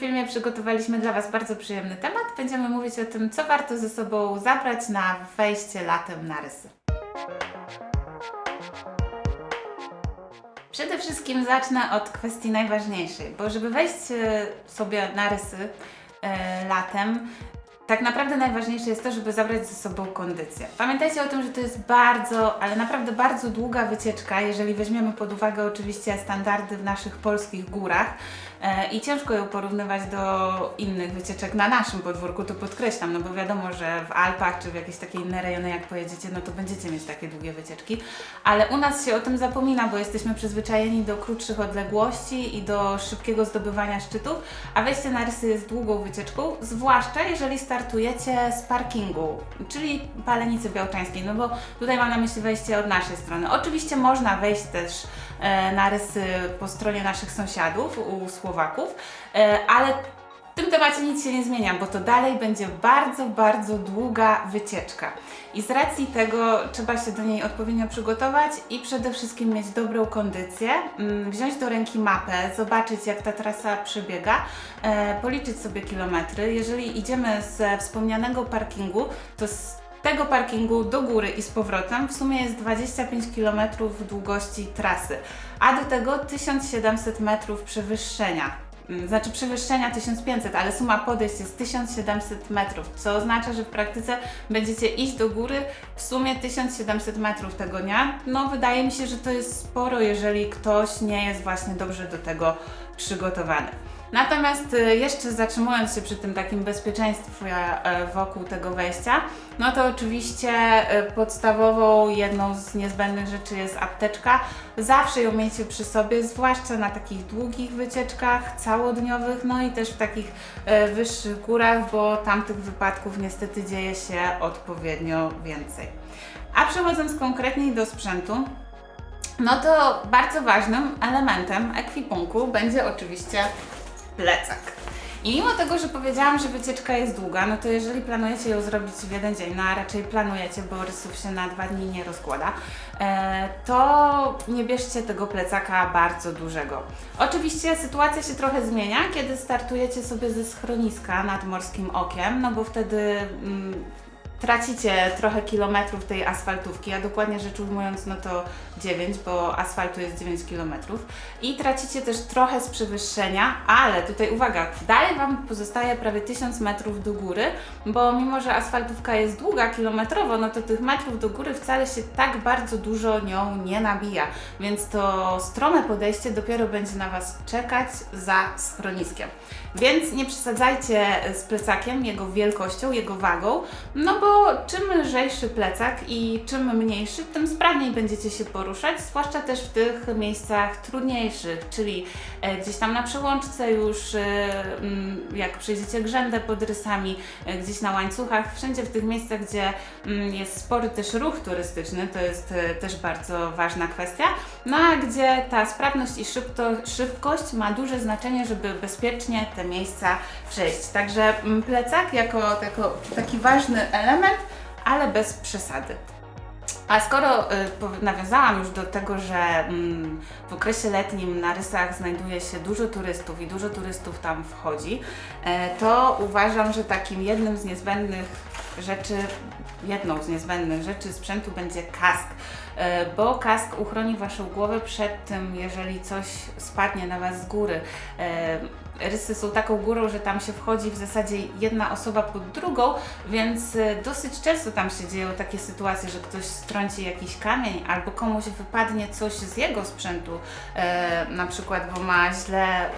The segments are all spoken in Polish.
filmie przygotowaliśmy dla Was bardzo przyjemny temat. Będziemy mówić o tym, co warto ze sobą zabrać na wejście latem na rysy. Przede wszystkim zacznę od kwestii najważniejszej, bo żeby wejść e, sobie na rysy e, latem, tak naprawdę najważniejsze jest to, żeby zabrać ze sobą kondycję. Pamiętajcie o tym, że to jest bardzo, ale naprawdę bardzo długa wycieczka, jeżeli weźmiemy pod uwagę oczywiście standardy w naszych polskich górach. E, I ciężko ją porównywać do innych wycieczek na naszym podwórku, to podkreślam, no bo wiadomo, że w Alpach czy w jakieś takie inne rejony jak pojedziecie, no to będziecie mieć takie długie wycieczki, ale u nas się o tym zapomina, bo jesteśmy przyzwyczajeni do krótszych odległości i do szybkiego zdobywania szczytów, a wejście na rysy jest długą wycieczką, zwłaszcza jeżeli startujecie z parkingu, czyli Palenicy Białczańskiej, no bo tutaj mam na myśli wejście od naszej strony. Oczywiście można wejść też na rysy po stronie naszych sąsiadów, u Słowaków, e, ale w tym temacie nic się nie zmienia, bo to dalej będzie bardzo, bardzo długa wycieczka. I z racji tego trzeba się do niej odpowiednio przygotować i przede wszystkim mieć dobrą kondycję, mm, wziąć do ręki mapę, zobaczyć jak ta trasa przebiega, e, policzyć sobie kilometry. Jeżeli idziemy ze wspomnianego parkingu, to tego parkingu do góry i z powrotem w sumie jest 25 km długości trasy, a do tego 1700 metrów przewyższenia. Mm, Znaczy przewyższenia 1500, ale suma podejść jest 1700 metrów, co oznacza, że w praktyce będziecie iść do góry w sumie 1700 metrów tego dnia. No wydaje mi się, że to jest sporo, jeżeli ktoś nie jest właśnie dobrze do tego przygotowany. Natomiast y, jeszcze zatrzymując się przy tym takim bezpieczeństwie e, wokół tego wejścia, no to oczywiście e, podstawową, jedną z niezbędnych rzeczy jest apteczka. Zawsze ją miejcie przy sobie, zwłaszcza na takich długich wycieczkach, całodniowych, no i też w takich e, wyższych górach, bo tamtych wypadków niestety dzieje się odpowiednio więcej. A przechodząc konkretniej do sprzętu, no to bardzo ważnym elementem ekwipunku będzie oczywiście plecak. I mimo tego, że powiedziałam, że wycieczka jest długa, no to jeżeli planujecie ją zrobić w jeden dzień, no a raczej planujecie, bo rysów się na dwa dni nie rozkłada, e, to nie bierzcie tego plecaka bardzo dużego. Oczywiście sytuacja się trochę zmienia, kiedy startujecie sobie ze schroniska nad Morskim Okiem, no bo wtedy mm, tracicie trochę kilometrów tej asfaltówki, a dokładnie rzecz ujmując, no to 9, bo asfaltu jest 9 kilometrów. I tracicie też trochę z przewyższenia, ale tutaj uwaga, dalej Wam pozostaje prawie 1000 metrów do góry, bo mimo, że asfaltówka jest długa kilometrowo, no to tych metrów do góry wcale się tak bardzo dużo nią nie nabija, więc to strome podejście dopiero będzie na Was czekać za schroniskiem. Więc nie przesadzajcie z plecakiem, jego wielkością, jego wagą, no bo czym lżejszy plecak i czym mniejszy, tym sprawniej będziecie się poruszać, zwłaszcza też w tych miejscach trudniejszych, czyli e, gdzieś tam na przełączce już, e, mm, jak przejdziecie grzędę pod rysami, e, gdzieś na łańcuchach, wszędzie w tych miejscach, gdzie mm, jest spory też ruch turystyczny, to jest też bardzo ważna kwestia, no a gdzie ta sprawność i szybko, szybkość ma duże znaczenie, żeby bezpiecznie te miejsca przejść. Także mm, plecak jako taki ważny element, ale bez przesady. A skoro y, nawiązałam już do tego, że mm, w okresie letnim na rysach znajduje się dużo turystów i dużo turystów tam wchodzi, e, to uważam, że takim jednym z niezbędnych rzeczy, jedną z niezbędnych rzeczy sprzętu będzie kask, e, bo kask uchroni Waszą głowę przed tym, jeżeli coś spadnie na Was z góry. E, Rysy są taką górą, że tam się wchodzi w zasadzie jedna osoba pod drugą, więc e, dosyć często tam się dzieją takie sytuacje, że ktoś strąci jakiś kamień albo komuś wypadnie coś z jego sprzętu, e, na przykład, bo ma źle,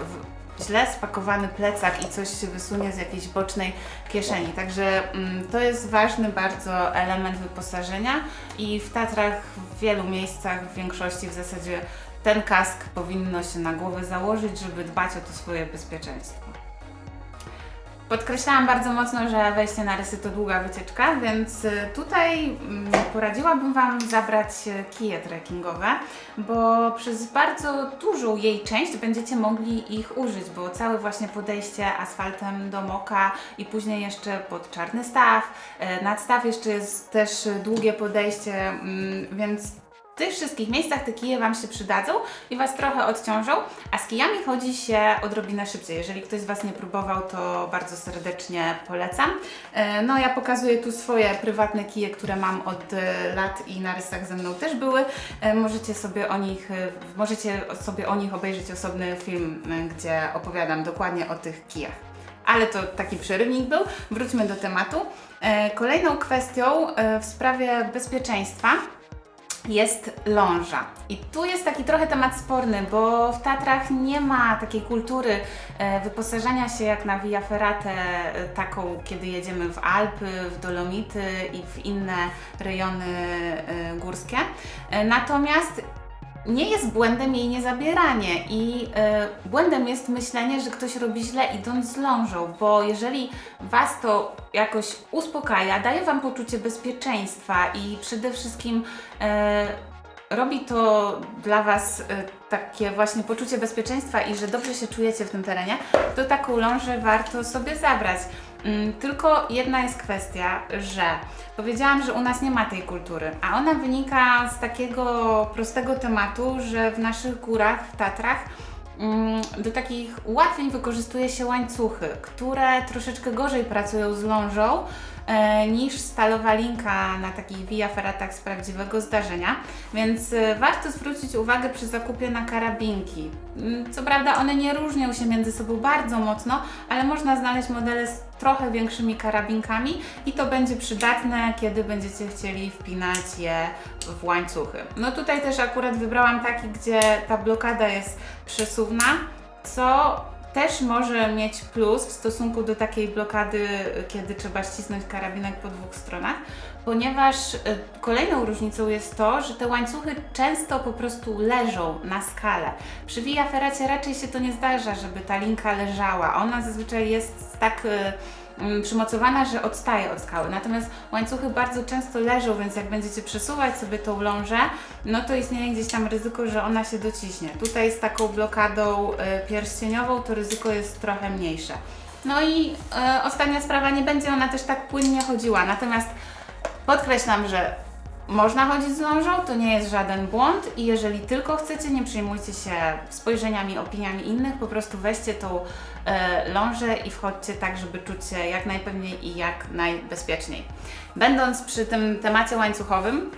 źle spakowany plecak i coś się wysunie z jakiejś bocznej kieszeni. Także mm, to jest ważny bardzo element wyposażenia i w Tatrach w wielu miejscach, w większości w zasadzie ten kask powinno się na głowę założyć, żeby dbać o to swoje bezpieczeństwo. Podkreślałam bardzo mocno, że wejście na rysy to długa wycieczka, więc y, tutaj mm, poradziłabym Wam zabrać y, kije trekkingowe, bo przez bardzo dużą jej część będziecie mogli ich użyć, bo całe właśnie podejście asfaltem do Moka i później jeszcze pod Czarny Staw, e, nad staw jeszcze jest też długie podejście, mm, więc W tych wszystkich miejscach te kije Wam się przydadzą i Was trochę odciążą, a z kijami chodzi się odrobinę szybciej. Jeżeli ktoś z Was nie próbował, to bardzo serdecznie polecam. E, No ja pokazuję tu swoje prywatne kije, które mam od e, lat i na rysach ze mną też były. E, Możecie sobie o nich, możecie sobie o nich obejrzeć osobny film, gdzie opowiadam dokładnie o tych kijach. Ale to taki przerywnik był. Wróćmy do tematu. Kolejną kwestią w sprawie bezpieczeństwa jest ląża. I tu jest taki trochę temat sporny, bo w Tatrach nie ma takiej kultury e, wyposażania się jak na Via Ferrate, e, taką kiedy jedziemy w Alpy, w Dolomity i w inne rejony e, górskie. Natomiast nie jest błędem jej niezabieranie i e, błędem jest myślenie, że ktoś robi źle idąc z lążą, bo jeżeli Was to jakoś uspokaja, daje Wam poczucie bezpieczeństwa i przede wszystkim e, robi to dla Was e, takie właśnie poczucie bezpieczeństwa i że dobrze się czujecie w tym terenie, to taką lążę warto sobie zabrać. Mm, Tylko jedna jest kwestia, że powiedziałam, że u nas nie ma tej kultury, a ona wynika z takiego prostego tematu, że w naszych górach, w Tatrach, mm, do takich ułatwień wykorzystuje się łańcuchy, które troszeczkę gorzej pracują z lążą niż stalowa linka na takich via ferratach z prawdziwego zdarzenia, więc e, warto zwrócić uwagę przy zakupie na karabinki. Mm, Co prawda one nie różnią się między sobą bardzo mocno, ale można znaleźć modele z trochę większymi karabinkami i to będzie przydatne, kiedy będziecie chcieli wpinać je w łańcuchy. No tutaj też akurat wybrałam taki, gdzie ta blokada jest przesuwna, co też może mieć plus w stosunku do takiej blokady, kiedy trzeba ścisnąć karabinek po dwóch stronach, ponieważ y, kolejną różnicą jest to, że te łańcuchy często po prostu leżą na skale. Przy Via Ferracie raczej się to nie zdarza, żeby ta linka leżała. Ona zazwyczaj jest tak mm, przymocowana, że odstaje od skały. Natomiast łańcuchy bardzo często leżą, więc jak będziecie przesuwać sobie tą lążę, no to istnieje gdzieś tam ryzyko, że ona się dociśnie. Tutaj z taką blokadą y, pierścieniową to ryzyko jest trochę mniejsze. No i y, ostatnia sprawa, nie będzie ona też tak płynnie chodziła. Natomiast podkreślam, że można chodzić z lążą, to nie jest żaden błąd i jeżeli tylko chcecie, nie przejmujcie się spojrzeniami, opiniami innych, po prostu weźcie tą e, lążę i wchodźcie tak, żeby czuć się jak najpewniej i jak najbezpieczniej. Będąc przy tym temacie łańcuchowym,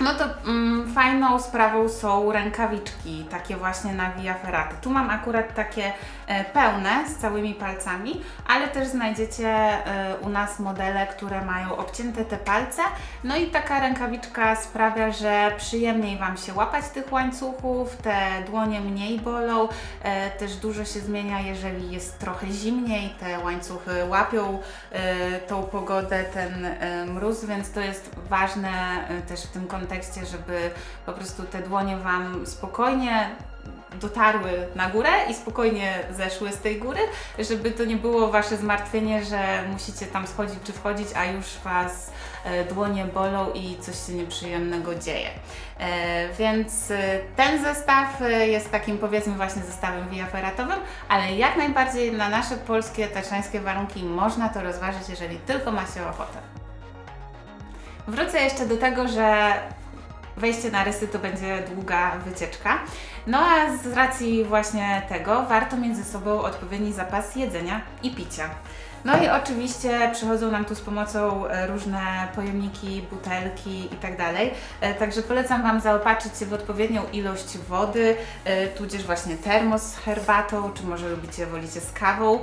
no to mm, fajną sprawą są rękawiczki, takie właśnie na Via Ferrata. Tu mam akurat takie e, pełne z całymi palcami, ale też znajdziecie e, u nas modele, które mają obcięte te palce. No i taka rękawiczka sprawia, że przyjemniej Wam się łapać tych łańcuchów, te dłonie mniej bolą, e, też dużo się zmienia, jeżeli jest trochę zimniej, te łańcuchy łapią e, tą pogodę, ten e, mróz, więc to jest ważne e, też w tym kontekście, żeby po prostu te dłonie Wam spokojnie dotarły na górę i spokojnie zeszły z tej góry, żeby to nie było Wasze zmartwienie, że musicie tam schodzić czy wchodzić, a już Was e, dłonie bolą i coś się nieprzyjemnego dzieje. E, Więc e, ten zestaw jest takim powiedzmy właśnie zestawem via ferratowym, ale jak najbardziej na nasze polskie, tatrzańskie warunki można to rozważyć, jeżeli tylko ma się ochotę. Wrócę jeszcze do tego, że wejście na rysy to będzie długa wycieczka. No a z racji właśnie tego warto mieć ze sobą odpowiedni zapas jedzenia i picia. No i oczywiście przychodzą nam tu z pomocą e, różne pojemniki, butelki i tak. E, Także polecam Wam zaopatrzyć się w odpowiednią ilość wody, e, tudzież właśnie termos z herbatą, czy może lubicie, wolicie z kawą.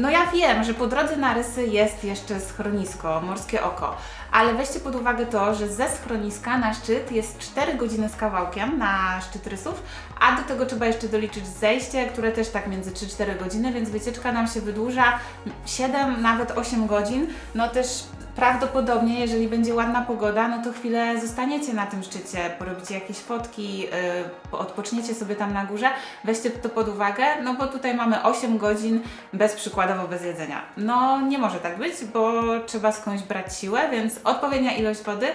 No ja wiem, że po drodze na rysy jest jeszcze schronisko, morskie oko, ale weźcie pod uwagę to, że ze schroniska na szczyt jest 4 godziny z kawałkiem na szczyt rysów, a do tego trzeba jeszcze doliczyć zejście, które też tak między 3-4 godziny, więc wycieczka nam się wydłuża 7, nawet 8 godzin. No też prawdopodobnie, jeżeli będzie ładna pogoda, no to chwilę zostaniecie na tym szczycie, porobicie jakieś fotki, yy, odpoczniecie sobie tam na górze, weźcie to pod uwagę, no bo tutaj mamy 8 godzin bez przykładowo bez jedzenia. No nie może tak być, bo trzeba skądś brać siłę, więc odpowiednia ilość wody.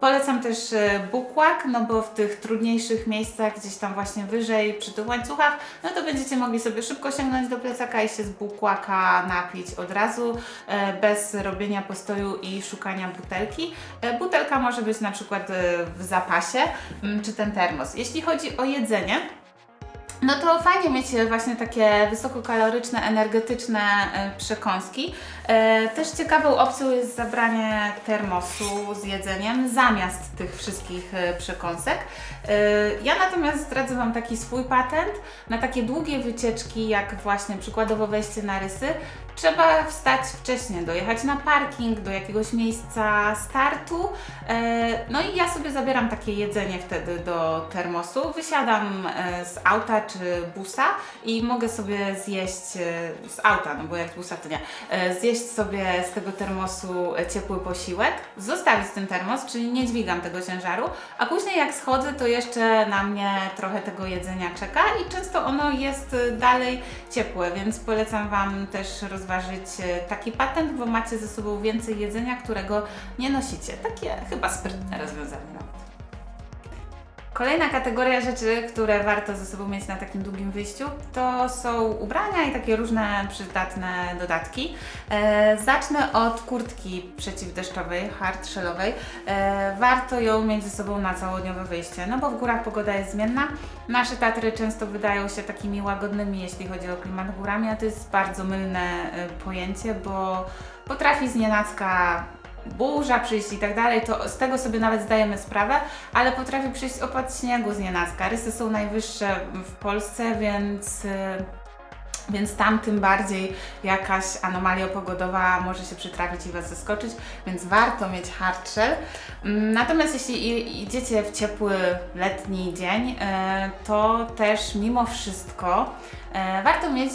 Polecam też e, bukłak, no bo w tych trudniejszych miejscach, gdzieś tam właśnie wyżej przy tych łańcuchach, no to będziecie mogli sobie szybko sięgnąć do plecaka i się z bukłaka napić od razu, e, bez robienia postoju i szukania butelki. E, Butelka może być na przykład e, w zapasie, mm, czy ten termos. Jeśli chodzi o jedzenie, no to fajnie mieć e, właśnie takie wysokokaloryczne, energetyczne przekąski. Też ciekawą opcją jest zabranie termosu z jedzeniem zamiast tych wszystkich przekąsek. Ja natomiast zdradzę Wam taki swój patent na takie długie wycieczki, jak właśnie przykładowo wejście na rysy. Trzeba wstać wcześniej, dojechać na parking, do jakiegoś miejsca startu. E, No i ja sobie zabieram takie jedzenie wtedy do termosu. Wysiadam e, z auta czy busa i mogę sobie zjeść e, z auta, no bo jak z busa to nie, zjeść sobie z tego termosu ciepły posiłek, zostawić ten termos, czyli nie dźwigam tego ciężaru, a później jak schodzę, to jeszcze na mnie trochę tego jedzenia czeka i często ono jest dalej ciepłe, więc polecam Wam też rozważyć e, taki patent, bo macie ze sobą więcej jedzenia, którego nie nosicie. Takie chyba sprytne rozwiązanie nawet. Kolejna kategoria rzeczy, które warto ze sobą mieć na takim długim wyjściu, to są ubrania i takie różne przydatne dodatki. E, zacznę od kurtki przeciwdeszczowej, hard shellowej. E, warto ją mieć ze sobą na całodniowe wyjście, no bo w górach pogoda jest zmienna. Nasze Tatry często wydają się takimi łagodnymi, jeśli chodzi o klimat górami, a to jest bardzo mylne e, pojęcie, bo potrafi z nienacka burza przyjść i tak dalej, to z tego sobie nawet zdajemy sprawę, ale potrafi przyjść opad śniegu z nienacka. Rysy są najwyższe w Polsce, więc, y, więc tam tym bardziej jakaś anomalia pogodowa może się przytrafić i Was zaskoczyć, więc warto mieć hard shell. Mm, Natomiast jeśli idziecie w ciepły letni dzień, y, to też mimo wszystko y, warto mieć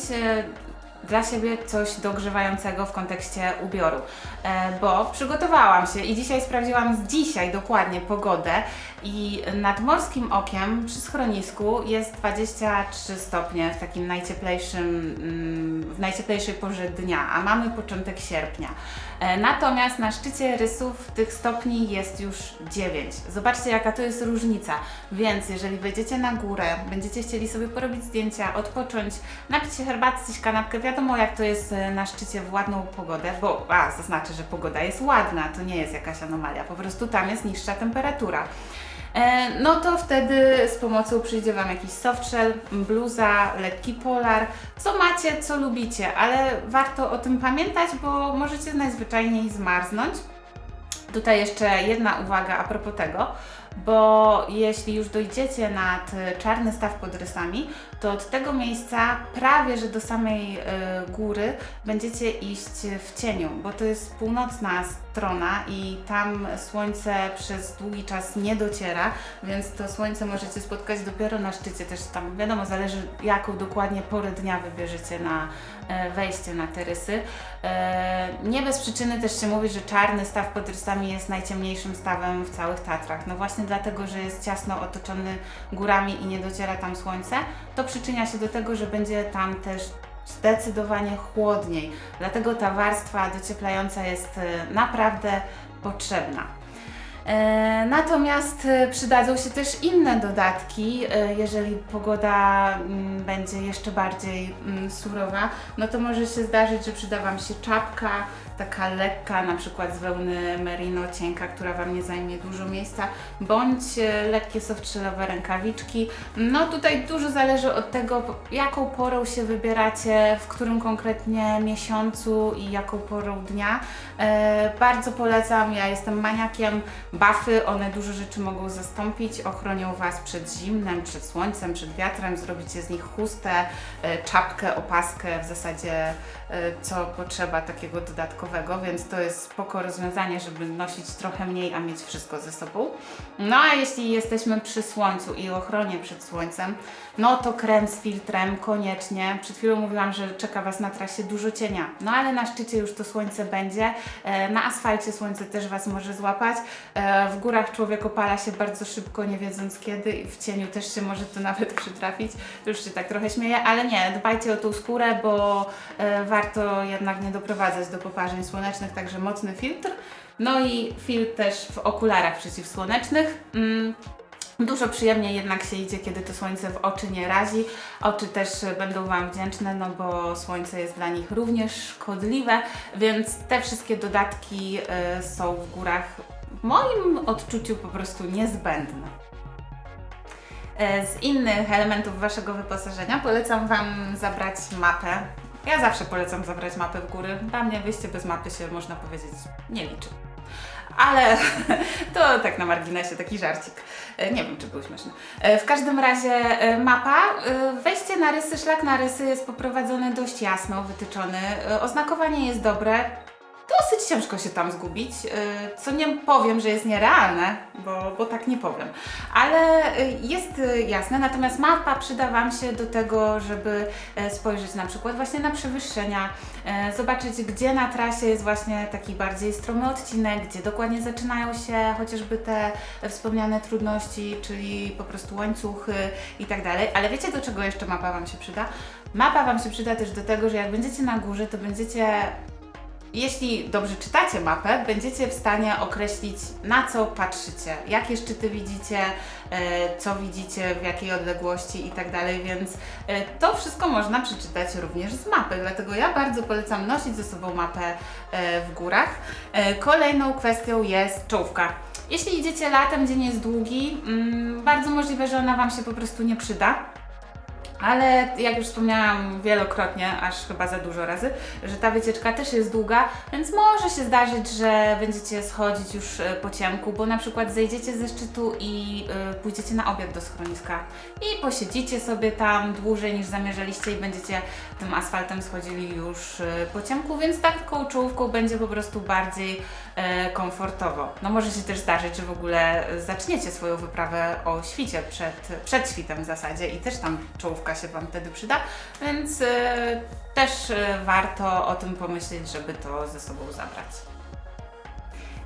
dla siebie coś dogrzewającego w kontekście ubioru, e, bo przygotowałam się i dzisiaj sprawdziłam z dzisiaj dokładnie pogodę i nad morskim okiem przy schronisku jest 23 stopnie w takim najcieplejszym, mm, w najcieplejszej porze dnia, a mamy początek sierpnia. E, Natomiast na szczycie rysów tych stopni jest już 9. Zobaczcie jaka to jest różnica. Więc jeżeli wejdziecie na górę, będziecie chcieli sobie porobić zdjęcia, odpocząć, napić się herbaty, zjeść kanapkę, wiadomo jak to jest e, na szczycie w ładną pogodę, bo a, zaznaczę, że pogoda jest ładna, to nie jest jakaś anomalia, po prostu tam jest niższa temperatura. E, no to wtedy z pomocą przyjdzie Wam jakiś softshell, bluza, lekki polar, co macie, co lubicie, ale warto o tym pamiętać, bo możecie najzwyczajniej zmarznąć. Tutaj jeszcze jedna uwaga a propos tego, bo jeśli już dojdziecie nad czarny staw pod rysami, to od tego miejsca prawie że do samej e, góry będziecie iść w cieniu, bo to jest północna strona i tam słońce przez długi czas nie dociera, więc to słońce możecie spotkać dopiero na szczycie. Też tam wiadomo, zależy jaką dokładnie porę dnia wybierzecie na e, wejście na te rysy. E, Nie bez przyczyny też się mówi, że czarny staw pod rysami jest najciemniejszym stawem w całych Tatrach. No właśnie dlatego, że jest ciasno otoczony górami i nie dociera tam słońce, to przyczynia się do tego, że będzie tam też zdecydowanie chłodniej. Dlatego ta warstwa docieplająca jest e, naprawdę potrzebna. E, Natomiast e, przydadzą się też inne dodatki, e, jeżeli pogoda mm, będzie jeszcze bardziej mm, surowa, no to może się zdarzyć, że przyda Wam się czapka, taka lekka, na przykład z wełny merino cienka, która Wam nie zajmie dużo miejsca, bądź lekkie softshellowe rękawiczki. No tutaj dużo zależy od tego, jaką porą się wybieracie, w którym konkretnie miesiącu i jaką porą dnia. Bardzo polecam, ja jestem maniakiem Buffy, one dużo rzeczy mogą zastąpić, ochronią Was przed zimnem, przed słońcem, przed wiatrem, zrobicie z nich chustę, e, czapkę, opaskę, w zasadzie e, co potrzeba takiego dodatkowego, więc to jest spoko rozwiązanie, żeby nosić trochę mniej, a mieć wszystko ze sobą. No a jeśli jesteśmy przy słońcu i ochronie przed słońcem, no to krem z filtrem koniecznie. Przed chwilą mówiłam, że czeka Was na trasie dużo cienia, no ale na szczycie już to słońce będzie. E, Na asfalcie słońce też Was może złapać. E, W górach człowiek opala się bardzo szybko, nie wiedząc kiedy i w cieniu też się może to nawet przytrafić. Już się tak trochę śmieję, ale nie, dbajcie o tą skórę, bo e, warto jednak nie doprowadzać do poparzeń słonecznych, także mocny filtr. No i filtr też w okularach przeciwsłonecznych. Mm. Dużo przyjemniej jednak się idzie, kiedy to słońce w oczy nie razi. Oczy też będą Wam wdzięczne, no bo słońce jest dla nich również szkodliwe, więc te wszystkie dodatki e, są w górach w moim odczuciu po prostu niezbędne. E, Z innych elementów Waszego wyposażenia polecam Wam zabrać mapę. Ja zawsze polecam zabrać mapę w góry. Dla mnie wyjście bez mapy się, można powiedzieć, nie liczy. Ale to tak na marginesie, taki żarcik. E, Nie wiem, czy był śmieszny. E, W każdym razie mapa, wejście na rysy, szlak na rysy jest poprowadzony dość jasno, wytyczony. Oznakowanie jest dobre. Dosyć ciężko się tam zgubić, e, co nie powiem, że jest nierealne, bo, bo tak nie powiem. Ale e, jest e, jasne, natomiast mapa przyda Wam się do tego, żeby e, spojrzeć na przykład właśnie na przewyższenia, e, zobaczyć gdzie na trasie jest właśnie taki bardziej stromy odcinek, gdzie dokładnie zaczynają się chociażby te wspomniane trudności, czyli po prostu łańcuchy i tak dalej. Ale wiecie do czego jeszcze mapa Wam się przyda? Mapa Wam się przyda też do tego, że jak będziecie na górze, to będziecie jeśli dobrze czytacie mapę, będziecie w stanie określić, na co patrzycie, jakie szczyty widzicie, e, co widzicie, w jakiej odległości i tak więc e, to wszystko można przeczytać również z mapy. Dlatego ja bardzo polecam nosić ze sobą mapę e, w górach. Kolejną kwestią jest czołówka. Jeśli idziecie latem, dzień jest długi, mm, bardzo możliwe, że ona Wam się po prostu nie przyda. Ale jak już wspomniałam wielokrotnie, aż chyba za dużo razy, że ta wycieczka też jest długa, więc może się zdarzyć, że będziecie schodzić już e, po ciemku, bo na przykład zejdziecie ze szczytu i y, pójdziecie na obiad do schroniska. I posiedzicie sobie tam dłużej niż zamierzaliście i będziecie tym asfaltem schodzili już y, po ciemku, więc taką czołówką będzie po prostu bardziej komfortowo. No może się też zdarzyć, że w ogóle zaczniecie swoją wyprawę o świcie przed, przed świtem w zasadzie i też tam czołówka się Wam wtedy przyda, więc e, też e, warto o tym pomyśleć, żeby to ze sobą zabrać.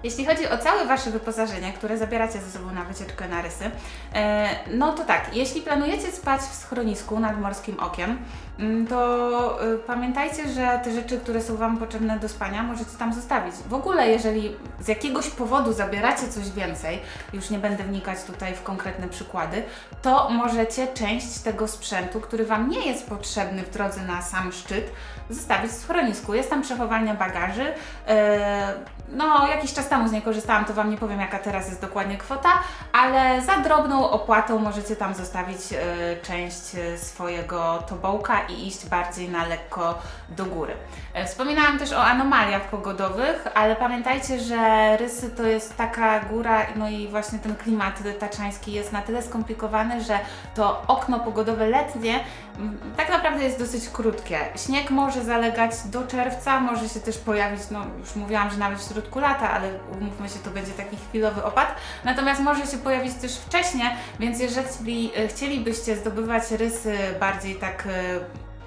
Jeśli chodzi o całe Wasze wyposażenie, które zabieracie ze sobą na wycieczkę na rysy, e, no to tak, jeśli planujecie spać w schronisku nad morskim okiem, mm, to e, pamiętajcie, że te rzeczy, które są Wam potrzebne do spania, możecie tam zostawić. W ogóle, jeżeli z jakiegoś powodu zabieracie coś więcej, już nie będę wnikać tutaj w konkretne przykłady, to możecie część tego sprzętu, który Wam nie jest potrzebny w drodze na sam szczyt, zostawić w schronisku. Jest tam przechowalnia bagaży. E, no, jakiś czas temu z niej korzystałam, to Wam nie powiem, jaka teraz jest dokładnie kwota, ale za drobną opłatą możecie tam zostawić e, część e, swojego tobołka i iść bardziej na lekko do góry. E, Wspominałam też o anomaliach pogodowych, ale pamiętajcie, że Rysy to jest taka góra, no i właśnie ten klimat taczański jest na tyle skomplikowany, że to okno pogodowe letnie mm, tak naprawdę jest dosyć krótkie. Śnieg może zalegać do czerwca, może się też pojawić, no już mówiłam, że nawet w środku lata, ale umówmy się, to będzie taki chwilowy opad. Natomiast może się pojawić też wcześniej, więc jeżeli e, chcielibyście zdobywać rysy bardziej tak e,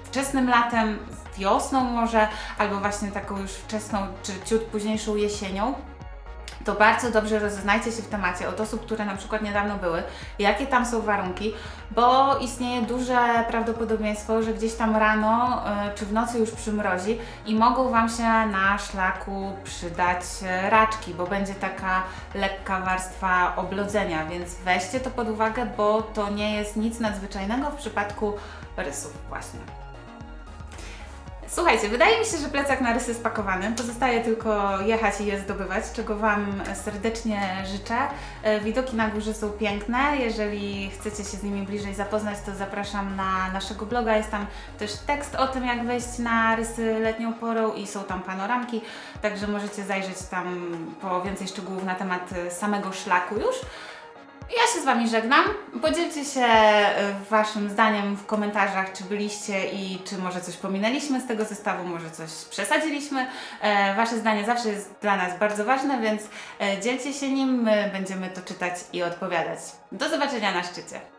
wczesnym latem, wiosną może, albo właśnie taką już wczesną czy ciut późniejszą jesienią, to bardzo dobrze rozeznajcie się w temacie od osób, które na przykład niedawno były, jakie tam są warunki, bo istnieje duże prawdopodobieństwo, że gdzieś tam rano y, czy w nocy już przymrozi i mogą Wam się na szlaku przydać y, raczki, bo będzie taka lekka warstwa oblodzenia, więc weźcie to pod uwagę, bo to nie jest nic nadzwyczajnego w przypadku rysów właśnie. Słuchajcie, wydaje mi się, że plecak na rysy spakowany. Pozostaje tylko jechać i je zdobywać, czego Wam serdecznie życzę. E, Widoki na górze są piękne. Jeżeli chcecie się z nimi bliżej zapoznać, to zapraszam na naszego bloga. Jest tam też tekst o tym, jak wejść na rysy letnią porą i są tam panoramki, także możecie zajrzeć tam po więcej szczegółów na temat e, samego szlaku już. Ja się z Wami żegnam. Podzielcie się e, Waszym zdaniem w komentarzach, czy byliście i czy może coś pominęliśmy z tego zestawu, może coś przesadziliśmy. E, Wasze zdanie zawsze jest dla nas bardzo ważne, więc e, dzielcie się nim, my będziemy to czytać i odpowiadać. Do zobaczenia na szczycie.